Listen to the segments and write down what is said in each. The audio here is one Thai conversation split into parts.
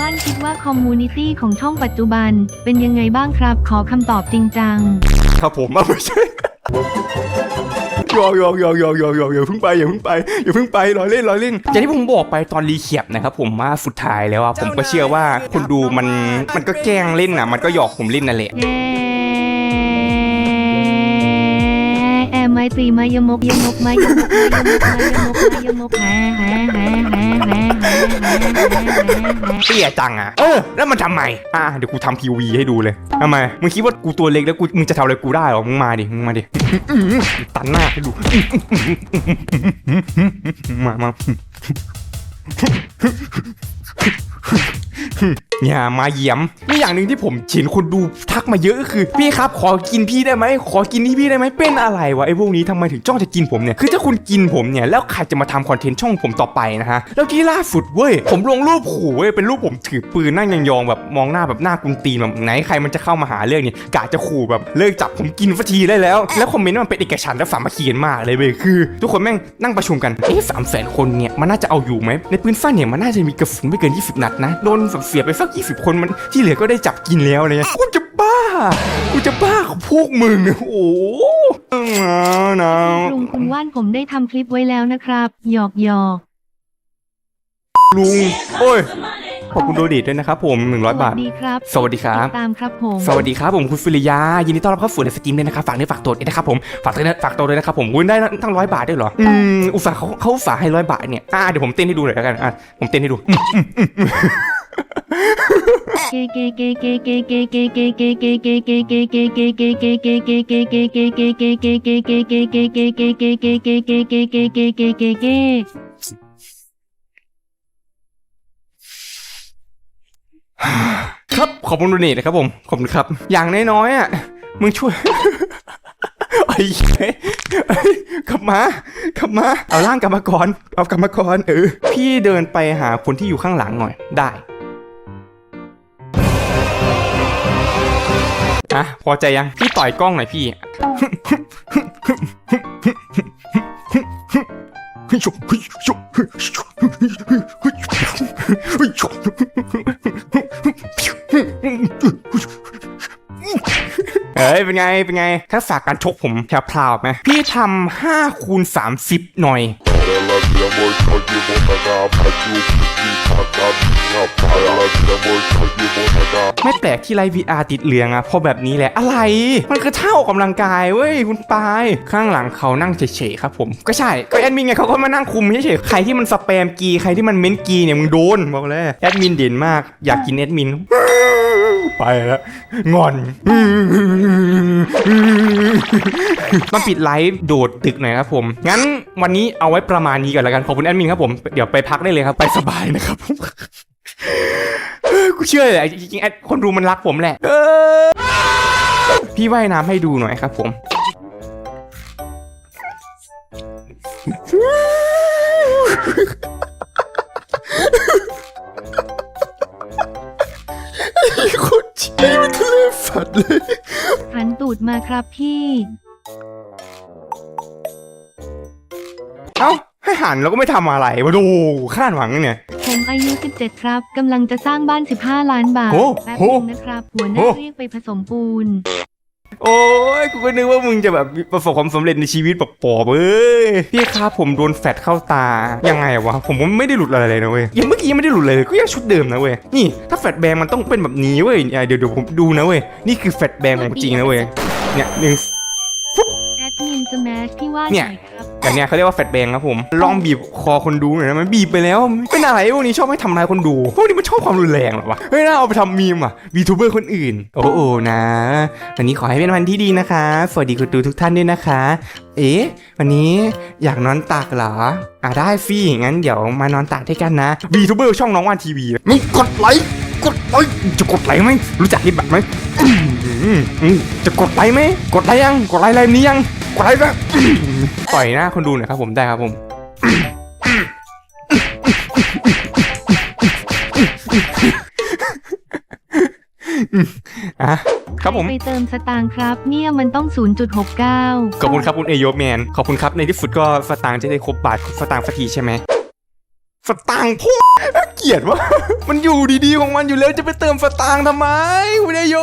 ว่านคิดว่าคอมมูนิตี้ของช่องปัจจุบัน เป็นยังไงบ้างครับ ขอคำตอบจริงจัง ครับผมอะไม่ใช่ยอกยอกยอกยอกยอกยอกอย่าเพิ่งไปอย่าเพิ่งไปอย่าเพิ่งไปรอเล่นรอเล่นอย่างที่ผมบอกไปตอนรีเคียบนะครับผมว่าสุดท้ายแล้วอะผมก็เชื่อว่าคนดูมันมันก็แกล้งเล่นอะมันก็หยอกผมเล่นนั่นแหละ ไม้ตีไม้ยมกยมกไม้ยมกไม้ยมกไม้ยมกไม้ยมกแหแหแหแหแหแหเตี้ยจังอะเออแล้วมันทำไมอะเดี๋ยวกูทำพีวีให้ดูเลยทำไมมึงคิดว่ากูตัวเล็กแล้วกูมึงจะทำอะไรกูได้หรอมึงมาดิมึงมาดิตันหน้าให้ดูมามาเนี่ยมาเยี่ยมนี่อย่างหนึ่งที่ผมเห็นคนดูทักมาเยอะก็คือ พี่ครับขอกินพี่ได้ไหมขอกินที่พี่ได้ไหมเป็นอะไรวะไอ้พวกนี้ทำไมถึงจ้องจะกินผมเนี่ยคือถ้าคุณกินผมเนี่ยแล้วใครจะมาทำคอนเทนต์ช่องผมต่อไปนะฮะแล้วที่ล่าสุดเว้ยผมลงรูปขู่เว้ยเป็นรูปผมถือปืนนั่งยองๆแบบมองหน้าแบบหน้ากุนตีนแบบไหนใครมันจะเข้ามาหาเรื่องเนี่ยกะจะขู่แบบเลิกจับผมกินฟัทีได้แล้ว แล้วคอมเมนต์มันเป็นเอกฉันท์และสามัคคีกันมากเลยเว้ยคือ ทุกคนแม่งนั่งประชุมกันเอ๊ะสามแสนคนเนี่ยมันน่าจะเอาอยู่ไหมในปืนสั้นเนี่ยมันน่าจะมีกระสุนไม่เกิน20นัดนะโดนแบบเสียไปสัก20 คนมันที่เหลือก็ได้จับกินแล้วอะไรเลยกูจะบ้า กูจะบ้าของพวกมึงเนี่ยโอ้โหนะนะลุงคุณว่านผมได้ทำคลิปไว้แล้วนะครับหยอกหยอกลุงโอ้ยขอบคุณโดเดทด้วยนะครับผมส100วับาสทดีครับสวัสดีครับติดตามครับผม สวัสดีครับผมคุณฟิริยา ยินดีต้อนรับเข้าสู่ในสตรีมเลยนะครับ ฝากเนื้อฝากตัวด้วยนะครับผม ฝากตัวด้วยฝากตัวด้วยนะครับผมคุณได้ตั้งร้อยบาทด้วยเหรอ อืม อุตส่าห์เขาเขาอุตส่าห์ให้ร้อยบาทเนี่ย อ่าเดี๋ยวผมเต้นให้ดูหน่อยแล้วกัน อะ ผมเต้นให้ดู ครับขอบคุณโดเนทนะครับผม ขอบคุณครับ อย่างน้อยๆอะ มึงช่วยไอ้กลับมากลับมา เอาร่างกลับมาก่อน เอากลับมาก่อนเออ พี่เดินไปหาคนที่อยู่ข้างหลังหน่อย ได้ะพอใจยัง พี่ต่อยกล้องหน่อยพี่เอ้ยเป็นไง เป็นไงทักษะการชกผมแพรวๆไหมพี่ทำห้าคูณสามสิบหน่อย Ela vira mortal de ไม่แปลกที่ไลฟ์ VR ติดเหลืองอะเพราะแบบนี้แหละอะไร มันคือเท่าออกกำลังกายเว้ยคุณปาย ข้างหลังเขานั่งเฉยๆครับผมก็ใช่ก็แอดมินไงเขาก็มานั่งคุมเฉยๆใครที่มันสแปมกีใครที่มันเม้นกีเนี่ยมึงโดนบอกเลยแอดมินเด่นมากอยากกินแอดมินไปแล้วงอน ต้องปิดไลฟ์โดดตึกหน่อยครับผม งั้นวันนี้เอาไว้ประมาณนี้ก่อนแล้วกัน ขอบคุณแอดมินครับผม เดี๋ยวไปพักได้เลยครับ ไปสบายนะครับผม กูเชื่อเลยจริงๆแอดคนดูมันรักผมแหละเออพี่ว่ายน้ำให้ดูหน่อยครับผมคนชี้มันทะเลฝันเลยหันตูดมาครับพี่ เอ้า ให้หันแล้วก็ไม่ทำอะไรวะดูคาดหวังเนี่ย ผมอายุ 17 ครับกำลังจะสร้างบ้าน 15 ล้านบาทโอ้แป๊บโหนึงนะครับ หัวหน้าโอ้ เรียกไปผสมปูน โอ้ยกูก็นึกว่ามึงจะแบบประสบความสำเร็จในชีวิตแบบปอบเอ้ยพี่ครับผมโดนแฟดเข้าตายังไงวะผมว่าไม่ได้หลุดอะไรเลยนะเว้ยยังเมื่อกี้ยังไม่ได้หลุดเลยก็ยังชุดเดิมนะเว้ยนี่ถ้าแฟดแบงมันต้องเป็นแบบนี้เว้ยเนี่ยเดี๋ยวเดี๋ยวผมดูนะเว้ยนี่คือแฟดแบงของจริงนะเว้ยเนี่ยหนึ่งแอดมิน สแมชพี่ว่าเนี่ยหน่อยครับอย่างเนี้ยเขาเรียกว่าแฟดแบงครับผม ลองบีบคอคนดูหน่อยนะมันบีบไปแล้วเป็นอะไรพวกนี้ชอบให้ทำลายคนดูพวกนี้มันชอบความรุนแรงเหรอวะเฮ้ยน่าเอาไปทำมีมอะวีทูเบอร์คนอื่น โอ้โอนะวันนี้ขอให้เป็นวันที่ดีนะคะ สวัสดีคุณดูทุกท่านด้วยนะคะ เอ๊ะวันนี้อยากนอนตักเหรออะได้ฟี่งั้นเดี๋ยวมานอนตักด้วยกันนะวีทูเบอร์ช่องน้องวานทีวีมึงกดไลค์กดไลค์จะกดไลค์ไหมรู้จักฮิตบัตรไหมอืมอืมจะกดไลค์ไหมกดไลค์ยังกดไลค์อะไรนี้ยัง กดไลค์แล้วต่อยหน้าคนดูหน่อยครับผมได้ครับผมอะครับผม ไปเติมสตางค์ครับ เนี่ยมันต้อง 0.69 ขอบคุณครับคุณเอโยแมน ขอบคุณครับในที่สุดก็สตางค์จะได้ครบบาทสตางค์สักทีใช่ไหมสตางค์พูด เกลียดวะ มันอยู่ดีๆของมันอยู่แล้วจะไปเติมสตางค์ทำไมคุณนายโย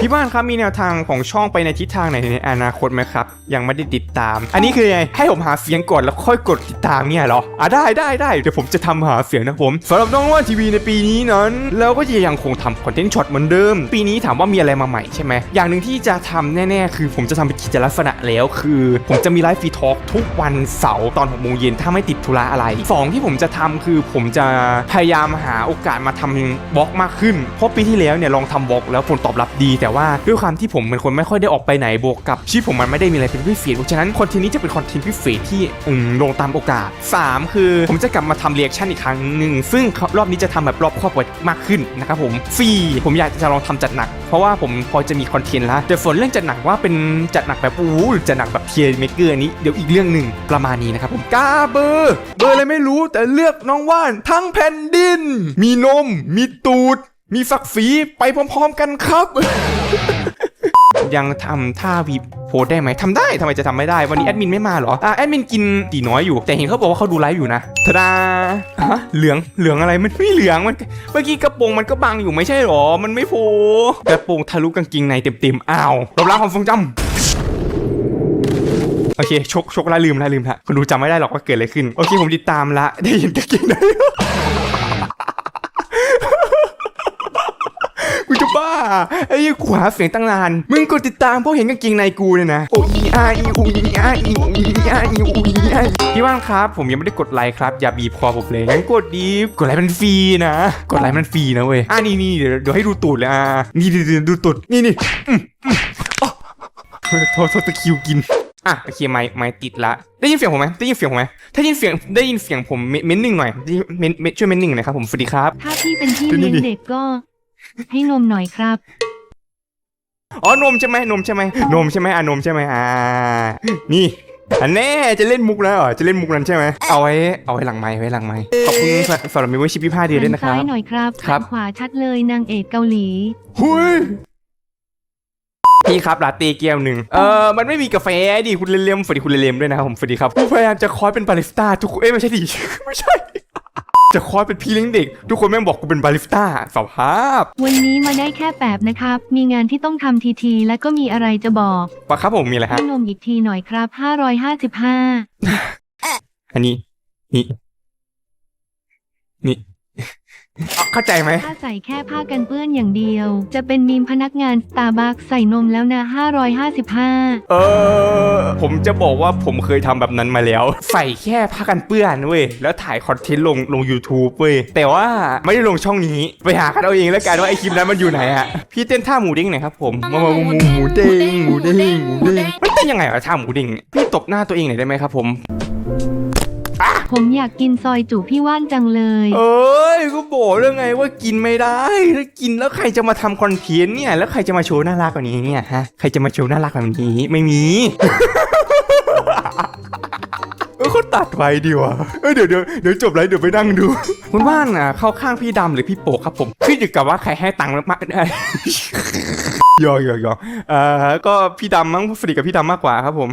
พี่บ้านครับมีแนวทางของช่องไปในทิศทางไหนในอนาคตไหมครับ ยังไม่ได้ติดตาม อันนี้คือไงให้ผมหาเสียงก่อนแล้วค่อยกดติดตามเนี่ยเหรออะได้ได้ได้เดี๋ยวผมจะทำหาเสียงนะผมสำหรับน้องว่านทีวีในปีนี้นั้นเราก็จะยังคงทำคอนเทนต์ช็อตเหมือนเดิม ปีนี้ถามว่ามีอะไรมาใหม่ใช่ไหมอย่างหนึ่งที่จะทำแน่ๆ คือผมจะทำเป็นกิจลักษณะแล้วคือ ผมจะมีไลฟ์ฟรีทอล์กทุกวันเสาร์ตอน6โมงเย็นถ้าไม่ติดธุระอะไรสองที่ผมจะทำคือผมจะพยายามหาโอกาสมาทำบล็อกมากขึ้น เพราะปีที่แล้วเนี่ยลองทำบล็อกแล้วผลตอบรับดี แต่ว่าด้วยความที่ผมเป็นคนไม่ค่อยได้ออกไปไหนบวกกับชีวิตผมมันไม่ได้มีอะไรเป็นพิเศษเพราะฉะนั้นคอนเทนต์นี้จะเป็นคอนเทนต์พิเศษที่อืมลงตามโอกาส 3 คือผมจะกลับมาทำเรีแอคชั่นอีกครั้งหนึ่งซึ่งรอบนี้จะทำแบบรอบครอบกว่ามากขึ้นนะครับผมฟรีผมอยากจะลองทำจัดหนัก เพราะว่าผมพอจะมีคอนเทนต์แล้วแต่ส่วนเรื่องจัดหนักว่าเป็นจัดหนักแบบอู้หรือจัดหนักแบบเทียร์เมเกอร์นี้เดี๋ยวอีกเรื่องหนึ่งประมาณนี้นะครับผมกาเบอร์เบอร์อะไรไม่รู้แต่เลือกน้องว่านทั้งแผ่นดิน มีนม มีตูด มีฝักฝีไปพร้อมๆกันครับ ยังทำท่าวีโพสได้ไหมทำได้ทำไมจะทำไม่ได้ วันนี้แอดมินไม่มาเหรออะแอดมินกินตีน้อยอยู่ แต่เห็นเขาบอกว่าเขาดูไลฟ์อยู่นะทดาฮะเหลืองเหลืองอะไรมันไม่เหลืองมัน เมื่อกี้กระโปรงมันก็บังอยู่ไม่ใช่หรอ มันไม่โผล่กระโปรงทะลุกางเกงในเต็มๆอ้าวลบล้างความทรงจำโอเคชกชกละลืมละลืมละคนดูจำไม่ได้หรอกว่าเกิดอะไรขึ้น โอเค ผมติดตามละ ได้ยินกางเกงในะ บ้า ไอ้ยี่ขวาเสียงตั้งนาน มึงกดติดตามเพราะเห็นกางเกงในกูเนี่ยนะโอ้ยอาอีอูอีอาอีอูอีอาอีอูอีอาพี่ว่างครับ ผมยังไม่ได้กดไลค์ครับ อย่าบีบคอผมเลยงั้นกดดีกดไลค์มันฟรีนะ กดไลค์มันฟรีนะเว้ยอ่านี่นี่เดี๋ยวเดี๋ยวให้ดูตูดเลยอ่านี่เดี๋ยวเดี๋ยวดูตูดนี่นี่อืมอืมอ๋อโทษโทษตะคริวกินอะโอเคไม่ไม่ติดละ ได้ยินเสียงผมไหมได้ยินเสียงผมไหมถ้ายินเสียงได้ยินเสียงผมเมเม้นหนึ่งหน่อยได้ยินเม้นเม้นช่วยเม้นหนึ่งหน่อยครับผมสวัสดีครับ ถ้าพี่เป็นพี่ดูนี่เลี้ยงดิเด็กก็ ให้นมหน่อยครับ อ๋อนมใช่ไหมนมใช่ไหมนมใช่ไหมอะนมใช่ไหมอ่า นี่ อันแน่จะเล่นมุกแล้วเหรอจะเล่นมุกนั้นใช่ไหมเอาไว้เอาไว้หลังไม้ไว้หลังไม้ขอบคุณสำสำหรับมิวชิปพี่ผ้าเดียวด้วยนะคซ้ารับยหน่อยครับครับ หันขวาชัดเลยนางเอกเกาหลี หุยพี่ครับลาเต้แก้วหนึ่งเออมันไม่มีกาแฟดิคุณเลมๆสวัสดีคุณเลมๆด้วยนะครับผมสวัสดีครับผมพยายามจะคอยเป็นบาริสต้าทุกคนเอ้ยไม่ใช่ดิ ไม่ใช่ จะคอยเป็นพี่เลี้ยงเด็ก ทุกคนแม่งบอกกูเป็นบาริสต้าสภาพ วันนี้มาได้แค่แปบนะครับ มีงานที่ต้องทำทีทีและก็มีอะไรจะบอกปะครับผมมีอะไรฮะให้นมอีกทีหน่อยครับ 555อันนี้ นี่ นี่อะ เข้าใจไหม ถ้าใส่แค่ผ้ากันเปื้อนอย่างเดียว จะเป็นมีมพนักงานสตาร์บัคใส่นมแล้วนะ 555 เออ ผมจะบอกว่าผมเคยทำแบบนั้นมาแล้ว ใส่แค่ผ้ากันเปื้อนเว้ย แล้วถ่ายคอนเทนต์ลงลง YouTube เว้ย แต่ว่าไม่ได้ลงช่องนี้ ไปหากันเอาเองแล้วกันว่าไอคลิปนั้นมันอยู่ไหนอะพี่เต้นท่าหมูเด้งหน่อยครับผมมามาหมูหมูเด้งหมูเด้งหมูเด้งมันเต้นยังไงอะท่าหมูเด้งเนี่ยพี่ตบหน้าตัวเองหน่อยได้ไหมครับผม ผมอยากกินซอยจูพี่ว่านจังเลย เอ้ยก็บอกแล้วไงว่ากินไม่ได้ถ้ากินแล้วใครจะมาทำคอนเทนต์เนี่ยแล้วใครจะมาโชว์น่ารักกว่านี้เนี่ยฮะใครจะมาโชว์น่ารักแบบนี้ไม่มี เออเขาตัดไว้ดีว่ะเออเดี๋ยวเดี๋ยวเดี๋ยวจบไลฟ์เดี๋ยวไปนั่งดู คุณว่านอะเข้าข้างพี่ดำหรือพี่โปกครับผมขึ้นอยู่กับว่าใครให้ตังค์มากยอกยอกยอกเอ่อก็พี่ดำมั้งสนิทกับพี่ดำมากกว่าครับผม